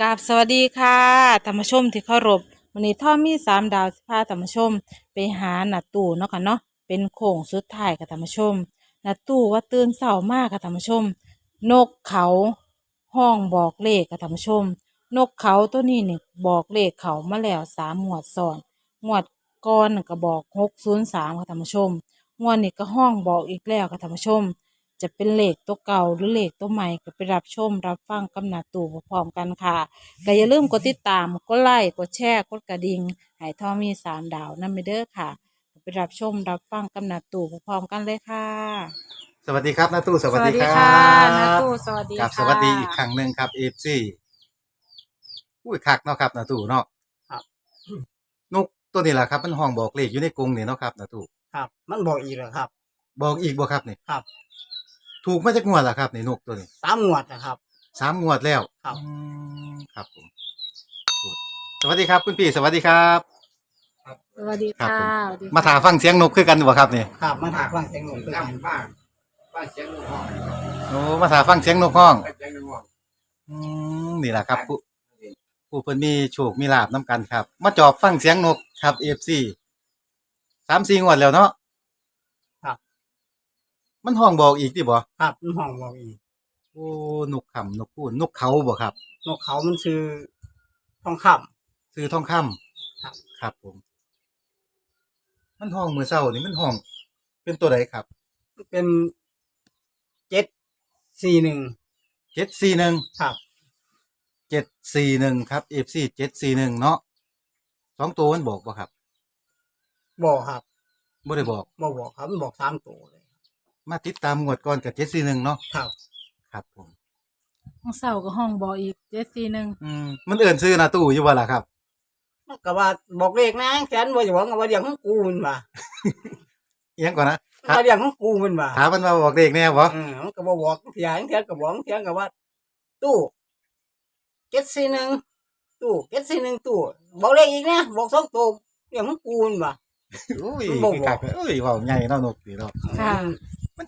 กราบสวัสดีค่ะธรรมชมที่เคารพวันนี้ท่อมีสามดาวสิพาธรรมชม ไปหาหนาตู่เนาะค่ะเนาะเป็นโค้งสุดท้ายกับธรรมชมหนาตู่ว่าตื่นเศร้ามากกับธรรมชม นกเขาห้องบอกเลขกับธรรมชม นกเขาตัวนี้เนี่ยบอกเลขเขามาแล้วสามงวดซ้อนงวดก่อนก็บอกหกศูนย์สามค่ะธรรมชมงวดนี้ก็ห้องบอกอีกแล้วค่ะธรรมชม จะเป็นเลขตัวเก่าหรือเลขตัวใหม่ก็ไปรับชมรับฟังกำนาตู่พร้อมๆกันค่ะก็อย่าลืมกดติดตามกดไลค์กดแชร์กดกระดิ่งให้ทอมีสามดาวนั่นไปเด้อค่ะก็ไปรับชมรับฟังกำนาตู่พร้อมๆกันเลยค่ะสวัสดีครับนาตู้สวัสดีครับนาตู่สวัสดีครับค่ะสวัสดีอีกครั้งหนึ่งครับเอฟซีอุ้ยคักเนาะครับนาตู้เนาะครับนกตัวนี้แหละครับ มันห้องบอกเลขอยู่ในกรงนี่เนาะครับนาตู้ครับ มันบอกอีกแล้วครับ บอกอีกบ่ครับนี่ครับ ถูกมาจากงวดละครับนี่นกตัวนี้สามงวดนะครับ สามงวดแล้วครับ อืมครับผมสวัสดีครับคุณพี่สวัสดีครับ สวัสดีครับค่ะผมสวัสดีค่ะมาถามฟังเสียงนกคือกันบ่ครับนี่ครับมาถามฟังเสียงหนุ่มด้วยกันบ้านบ้านเสียงลูกห้องโอ้มาถามฟังเสียงนกห้องบ้านเสียงลูกห้องอืมนี่แหละครับผู้ผู้เพิ่นมีโชคมีลาบน้กันครับ มาจอบฟังเสียงนกครับเอฟซีสามสี่งวดแล้วเนาะครับ มันห้องบอกอีกดิบ่ครับมันห้องบอกอีกโอ้นกขำนกพูนนกเขาบ่ครับนกเขามันชื่อทองคซื้อทองคำครับ ครับผม มันห้องมือเศร้านี่มันห้อง เป็นตัวใดครับำเป็นเจ็ดสี่หนึ่งเจ็ดสี่หนึ่งครับเจ็ดสี่หนึ่งครับเอฟซีเจ็ดสี่หนึ่งเนาะสองตัวมันบอกบ่ครับบอกครับบ่ได้บอกบอกบอกครับมันบอกสามตัวเลย มาติดตามงวดก่อนกับเจ็ดสี่หนึ่งเนาะครับครับผม ห้องเศร้าก็ห้องบอกอีกเจ็ดสี่หนึ่งอืมมันเอิ่นซื้อหนาตู้อยู่บ่ล่ะครับ มันก็ว่าบอกเลขนะแสนว่าอย่างว่าเดียงของกูมันว่าเอียงก่อนนะ ครับ ว่าเดียงของกูมันว่าถามมันมาบอกเด็กแน่บ่เออมันก็บอกบอกเถียงเถียงก็บอกเถียงก็ว่า ตู้เจ็ดสี่หนึ่งตู้เจ็ดสี่หนึ่งตู้บอกเลขอีกนะบอกสองตัวเดียงของกูมันว่า อุ้ยมันบอก คือคักเอ้ยเว้าใหญ่เนาะนกนี่เนาะค่ะมัน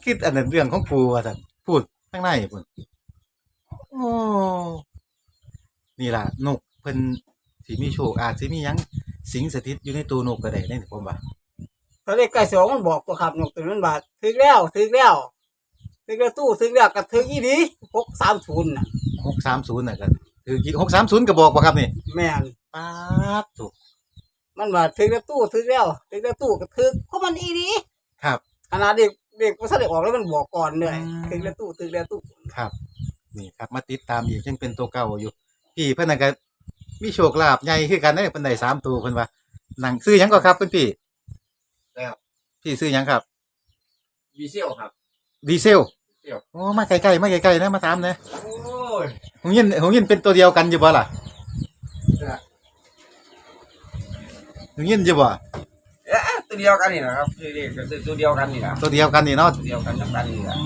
คิดอันนั้นเรื่องของปูว่าซั่นพูดข้างในพุ่นโอ้นี่ล่ะนกเพิ่นสิมีโชคอาจสิมีหยังสิงสถิตอยู่ในตัวนกก็ได้ในผมว่าเขาเลขใกล้สองมันบอกตัวขับนกตัวนั้นบาทถึงแล้วถึงแล้วถึงแล้วตู้ถึงแล้วก็ถึงอีดีหกสามศูนย์น่ะ630น่ะก็คือคิด630ก็บอกบ่ครับนี่แม่นป๊าดถูกมันว่าถึงแล้วตู้ถึงแล้วถึงแล้วตู้ก็ถึงเพราะมันอีดีครับ ขนาดเด็ก เด็กภาษาเด็กออกแล้วมันบอกก่อนเลยอืมถึงแล้วตู้ถึงแล้วตู้ครับ นี่ครับ มาติดตามอีกยังเป็นตัวเก่าอยู่ พี่เพิ่นน่ะก็มีโชคลาภใหญ่คือกันเด้เพิ่นได้สามตัวเพิ่นว่าหนังซื้อหยังก็ครับเพิ่นพี่แล้วพี่ซื้อหยังครับวีเซลครับ ดีเซลเซลโอ้มาใกล้ๆมาใกล้ๆนะมาถามนะโอ้ยหงยินหงยินเป็นตัวเดียวกันอยู่บ่ล่ะหงยินอยู่บ่ เอ๊ะตัวเดียวกันนี่นะครับคือเรียกก็คือตัวเดียวกันนี่นะตัวเดียวกันนี่เนาะตัวเดียวกันทั้งกันนี่นะ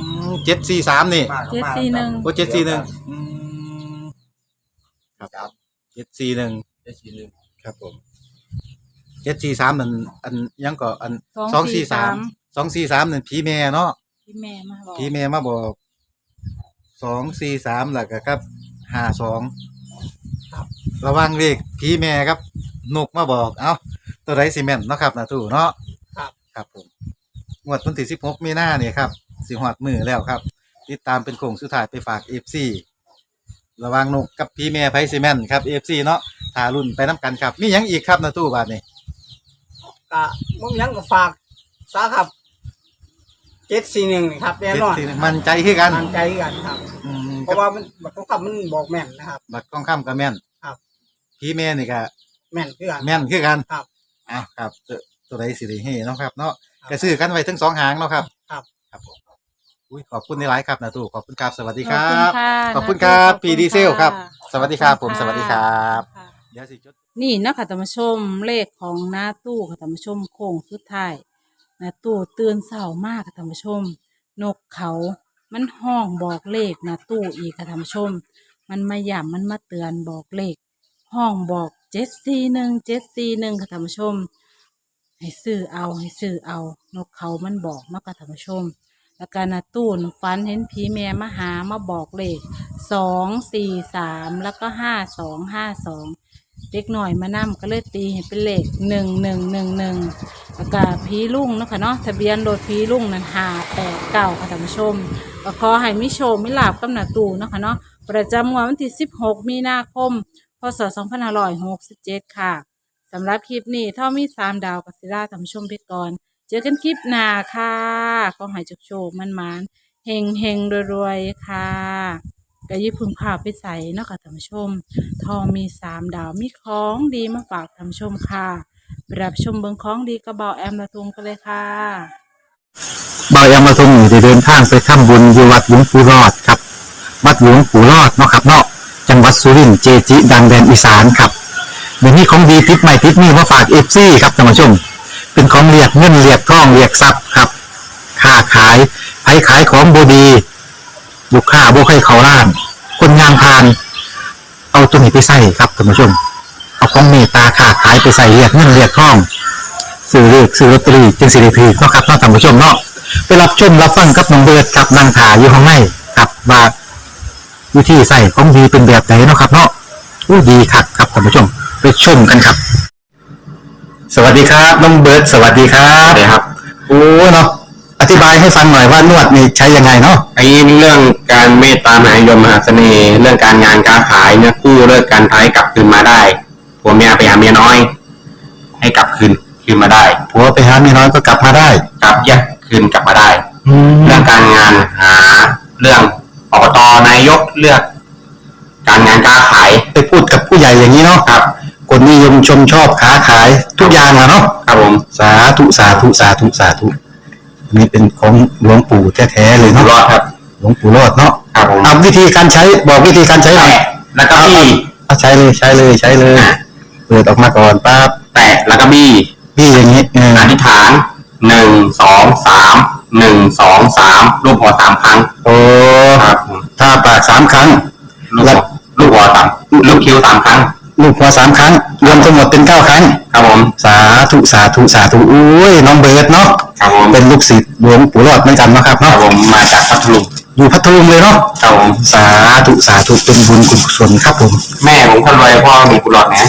เจ็ดสี่สามนี่มากกับเจ็ดมากสี่หนึ่งโอ้เจ็ดสี่หนึ่งครับครับเจ็ดสี่หนึ่งเจ็ดสี่หนึ่งครับผมเจ็ดสี่สามนั่นอันยังก็อันสองสี่สามสองสี่สามนั่นผีแม่เนาะที่แม่มาบอกผีแม่มาบอกสองสี่สามหลักครับห้าสอง ระวังเลขผีแม่ครับนกมาบอก เอ้า ตัวไรซีเมนต์เนาะครับนะตู่เนาะครับ ครับผมงวดวันที่สิบหกมีนาเนี่ยครับสิหอดมือแล้วครับ ติดตามเป็นโค้งสุดท้ายไปฝากเอฟซีระวังนกกับผีแม่ไพซีเมนต์ครับเอฟซีเนาะทารุ่นไปน้ำกันครับ มีหยังอีกครับนะตู่บาทนี่ก็มึงยังก็ฝากซะครับ เจ็ดสี่หนึ่งครับแน่นอน741มันใจขึ้นกันมั่นใจกันครับอืมเพราะว่ามันบักต้องคำมันบอกแม่นนะครับบักทองคำกับแม่นครับผีแม่นี่ก็แม่นคือกันแม่นคือกันครับอ้าวครับตัวตัวใดสิริเฮเนาะครับเนาะครับกระซื้อกันไว้ทั้งสองหางเนาะครับครับครับผมอุ้ยขอบคุณในไลฟ์ครับนะตู่ขอบคุณครับสวัสดีครัขอบคุณบค่ะขอบคุณครับนาตู่พีดีเซลครับขอณสวัสดีครับผมะสวัสดีครับค่ะเดี๋ยวสิจดนี่นะคะท่านผู้ชมเลขของหน้าตู้ค่ะท่านผู้ชมโค้งสุดท้ายห น้าตู้ตื่นเศร้ามากค่ะท่านผู้ชม นกเขามันห้องบอกเลขหน้าตู้อีกค่ะท่านผู้ชม มันมาหย่ำมันมาเตือนบอกเลข ห้องบอกเจ็ดสี่หนึ่งเจ็ดสี่หนึ่งค่ะท่านผู้ชม ให้ซื้อเอาให้ซื้อเอา นกเขามันบอกมากค่ะท่านผู้ชม แล้วก็นาตู้นฝันเห็นผีแม่มาหามาบอกเลขสองสี่สามแล้วก็ห้าสองห้าสองเด็กหน่อยมานั่ก็เลยตีให้เป็นเลขหนึ่งหนึ่งหนึ่งหนึ่ง แล้วก็ผีลุ่งเนาะค่ะเนาะทะเบียนรถผีลุ่งนั้นหาแปดเก้าค่ะท่านผู้ชมก็ขอให้มิโชคมิลาบกับนาตู้เนาะค่ะเนาะประจำวันที่สิบหกมีนาคม พศสองพันห้าร้อยหกสิบเจ็ดค่ะสำหรับคลิปนี้ถ้ามีสามดาวกับซิล่าท่านผู้ชมไปก่อน เจอกันคลิปหน้าค่ะขอให้โชคโชมันมันๆเฮงเฮงรวยๆ ค่ะก็ยิบพึงพาไปใส่เนาะค่ะท่านผู้ชม ทองมีสามดาวมีของดีมาฝากท่านผู้ชมค่ะ รับชมเบิงของดีกระเบาแอมละทุงกันเลยค่ะ บายามาทรงอยู่ได้เดินทางไปทำบุญอยู่วัดหลวงปู่รอดครับ วัดหลวงปู่รอดเนาะครับเนาะจังหวัดสุรินทร์เจจิ ดังแดนอีสานครับเดี๋ยวนี้ของดีติดใหม่ติดนี่มาฝากเอฟซีครับท่านผู้ชม เป็นของเรียกเงินเรียกทองเรียกทรัพย์ครับค้าขายไผขายของบดีลูกค้าบ่ใครเขาล้าน คนงานพาน เอาตัวนี้ไปใส่ครับท่านผู้ชม ของเมตตาค้าขายไปใส่เรียกเงินเรียกทองซื้อเลือกซื้อลอตเตอรี่จึงสิริพีเนาะครับเนาะท่านผู้ชมเนาะไปรับชมรับฟังกับน้องเบิร์ดกับนางถาอยู่ข้างในกับว่าวิธีใส่ของดีเป็นแบบไหนเนาะครับเนาะอู้ดีคักครับท่านผู้ชมไปชมกันครับ สวัสดีครับน้องเบิร์ดสวัสดีครับสวัสดีครับโอ้เนาะอธิบายให้ฟังหน่อยว่านวดนี่ใช้ยังไงเนาะไอ้เรื่องการเมตตามหานิยมมหาเสน่ห์เรื่องการงานการขายเนี่ยคู่เลิกการท้ายกลับคืนมาได้ ผัวเมียไปหาเมียน้อย ให้กลับคืนคืนมาได้ผัวไปหาเมียน้อยก็กลับมาได้ กลับแยกคืนกลับมาได้แล้เรื่วองการงานหาเรื่องอบตนายกเลือก การงานการขายไปพูดกับผู้ใหญ่อย่างนี้เนาะครับ คนนิยมชมชอบค้าขายทุกอย่างอะเนาะครับผมสาธุสาธุสาธุสาธุอันนี้เป็นของหลวงปู่แท้ๆเลยอยู่เนาะรอดครับหลวงปู่รอดเนาะครับผมเอาวิธีการใช้บอกวิธีการใช้หน่อยแตะแล้วก็บี้เอาใช้เลยใช้เลยใช้เลยเปิดออกมาก่อนปั๊บแตะแล้วก็บี้พี่อย่างนี้เอออธิษฐานหนึ่งสองสามหนึ่งสองสามรูปหัวสามครั้งโอ้ครับผมถ้าปากสามครั้ง ลูกหัวลูกหัวสามลูกคิ้วสามครั้ง ลูกหัวสามครั้ง รวมทั้งหมดเป็นเก้าครั้ง ครับผมสาธุสาธุสาธุอุ้ยน้องเบิร์ดเนาะครับผมเป็นลูกศิษย์หลวงปู่รอดเหมือนกันเนาะครับครับเนาะผมมาจากพัทลุงอยู่พัทลุงเลยเนาะครับผมสาธุสาธุเป็นบุญกุศลครับผมแม่ผมคนรวยพ่อมีกุหลาบนะ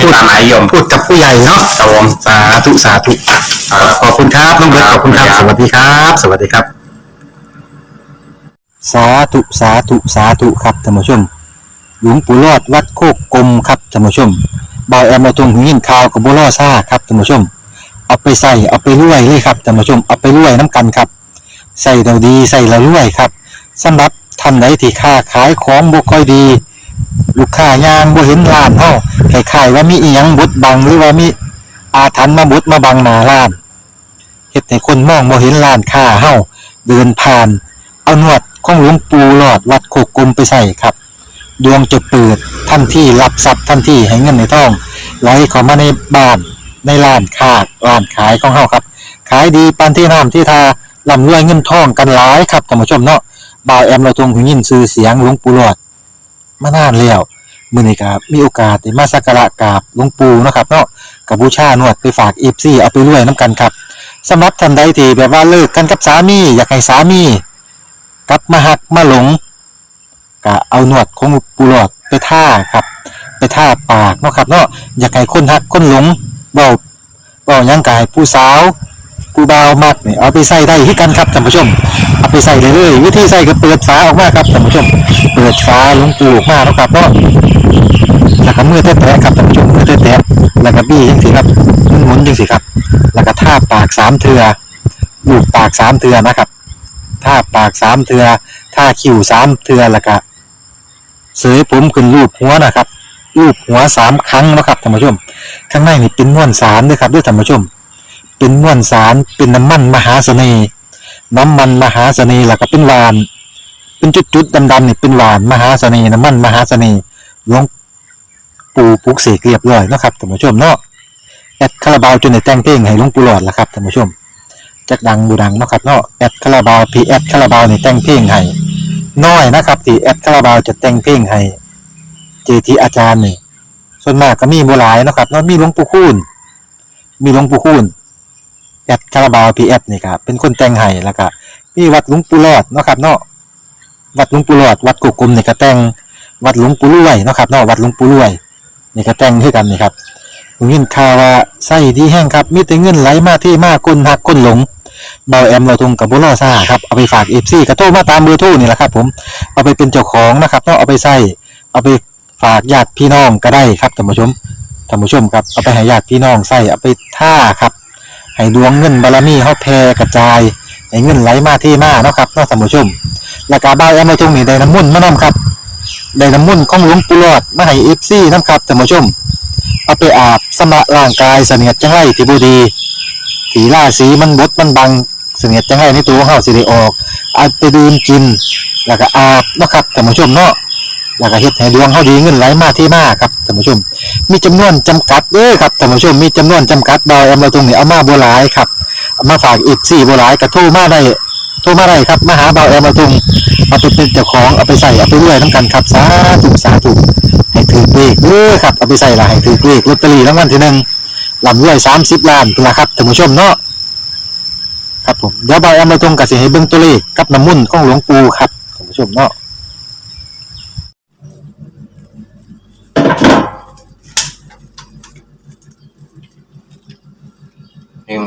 คือไม่ตามหมายยมพูดกับผู้ใหญ่เนาะครับผมสาธุสาธุครับขอบคุณครับน้องเบิร์ตขอบคุณครับ สวัสดีครับ สวัสดีครับ สาธุสาธุสาธุครับท่านผู้ชม หลวงปู่รอดวัดโคกกลมครับท่านผู้ชมบอยแอมมาตรงหินข่าวกับบัวล่อซ่าครับท่านผู้ชม เอาไปใส่เอาไปรวยเลยครับท่านผู้ชมเอาไปรวยน้ำกันครับใส่เราดีใส่เรารวยครับสำหรับท่านใดที่ค้าขายของบ่ค่อยดี ลูกค้ายางบ่เห็นร้านเฮาคล้ายๆว่ามีอีหยังบดบังหรือว่ามีอาถรรพ์มาบดมาบังหน้าร้านเฮ็ดให้คนมองบ่เห็นร้านค้าเฮาเดินผ่าน เอาหนวดของหลวงปู่หลอดวัดโคกกลมไปใส่ครับ ดวงจะเปิดทันที่รับทรัพย์ทันที่ให้เงินในท้องไหลเข้ามาในบ้านในร้านค้าร้านขายของเฮาครับ ขายดีปานที่น้ำที่ทาร่ำรวยเงินทองกันหลายครับท่านผู้ชมเนาะบ่าวแอมเราทรงหูยินชื่อเสียงหลวงปู่หลอด มานานแล้วมื้อนี้ครับมีโอกาสได้มาสักการะกราบหลวงปู่เนาะครับเนาะกับบูชานวดไปฝาก FC เอาไปรวยน้ำกันครับสำหรับท่านใดที่แบบว่าเลิกกันกับสามี อยากให้สามี กลับมาหักมาหลงก็เอาหนวดของปูหลอดไปท่าครับ ไปท่าปากเนาะครับเนาะอยากให้คนหักคนหลงเบาเบาหยังกายผู้สาว ผู้บ่าวมักนี่เอาไปใส่ได้ที่กันครับท่านผู้ชม เอาไปใส่เลยเลย วิธีใส่ก็เปิดฝาออกมาครับท่านผู้ชม เปิดฝาลงปูออกมาเนาะครับเนาะแล้วก็มือแตะๆครับท่านผู้ชมมือแตะๆแล้วก็บี้จังสิครับหมุนๆจังสิครับ แล้วก็ท่าปากสามเทือลูบปากสามเทือนะครับท่าปากสามเทือท่าคิ้วสามเทือแล้วก็เสยผมขึ้นรูปหัวนะครับรูปหัวสามครั้งนะครับท่านผู้ชม ข้างในนี่เป็นม้วนสารด้วยครับด้วยท่านผู้ชม เป็นมวนสาร เป็นน้ำมันมหาเสน่ห์ น้ำมันมหาเสน่ห์ล้วก็เป็นหวาน เป็นจุดๆดำๆนี่เป็นหวานมหาเสน่ห์น้ำมันมหาเสน่ห์หลวงปู่ปลุกเสกเรียบร้อยนะครับท่านผู้ชมเนาะแอดคาราบาวจนได้แต่งเพลงให้หลวงปู่หลอดละครับท่านผู้ชมจักดังบูดังนะครับเนาะแอดคาราบาวพีแอดคาราบาวนี่แต่งเพลงให้น้อยนะครับที่แอดคาราบาวจะแต่งเพลงให้เจทีอาจารย์นี่ส่วนมากก็มีบ่หลายนะครับเนาะมีหลวงปู่คูณมีหลวงปู่คูณ แอดคาราบาวพีแอดนี่ครับเป็นคนแต่งให้แล้วก็มีวัดหลวงปู่หลอดเนาะครับเนาะวัดหลวงปู่หลอดวัดกุกกลมนี่ก็แต่งวัดหลวงปู่รวยเนาะครับเนาะวัดหลวงปู่รวยนี่ก็แต่งคือกันนี่ครับผมยินข่าวว่าไส้ดีแห้งครับมีแต่เงินไหลมาที่มากคนหักคนหลงเบาแอมเราทงกับบุรอซ่าครับเอาไปฝากเอฟซีกระโทรมาตามเบอร์โทรนี่แหละครับผมเอาไปเป็นเจ้าของนะครับเนาะเอาไปใส่เอาไปฝากญาติพี่น้องก็ได้ครับท่านผู้ชมท่านผู้ชมครับเอาไปให้ญาติพี่น้องใส่เอาไปท่าครับ ให้ดวงเงินบารมีเฮาแผ่กระจายให้เงินไหลมาที่มาเนาะครับเนาะท่านผู้ชมแล้วก็บ้านแอมมาตรงนี้ได้น้ำมุ่นต์มานํครับได้น้ำมุ่นต์ของหลวงปู่หลอดมาให้เอฟซีน้ำครับท่านผู้ชม เอาไปอาบสำระร่างกายเสนียดจังไรที่บูดีสีล่าสีมันบดมันบังเสนียดจังไรในตัวของเฮาสิได้ออกเอาไปดื่มกิน แล้วก็อาบเนาะครับท่านผู้ชมเนาะ แล้วก็เฮ็ดให้ดวงเฮาดีเงินไหลมาที่มาครับท่านผู้ชม มีจำนวนจำกัดเด้อครับท่านผู้ชมมีจำนวนจำกัดดอยแอมาตรงนี้เอามาบ่หลายครับเอามาฝากอีก4บ่หลายก็โทรมาได้โทรมาได้ครับมาหาเบาแอมมาตุงเอาไปเป็นเจ้าของเอาไปใส่เอาไปเรื่อยน้ำกันครับสาธุสาธุให้ถือเลขเด้อครับเอาไปใส่ละให้ถือเลขลอตเตอรี่รางวัลที่หนึ่งลำรวยสามสิบล้านเป็นละครับท่านผู้ชมเนาะครับผมเดี๋ยวเบาแอมมาตุงกับสิให้เบิ่งตัวเลขกับน้ำมุ่นของหลวงปู่ครับท่านผู้ชมเนาะ นี่คุณ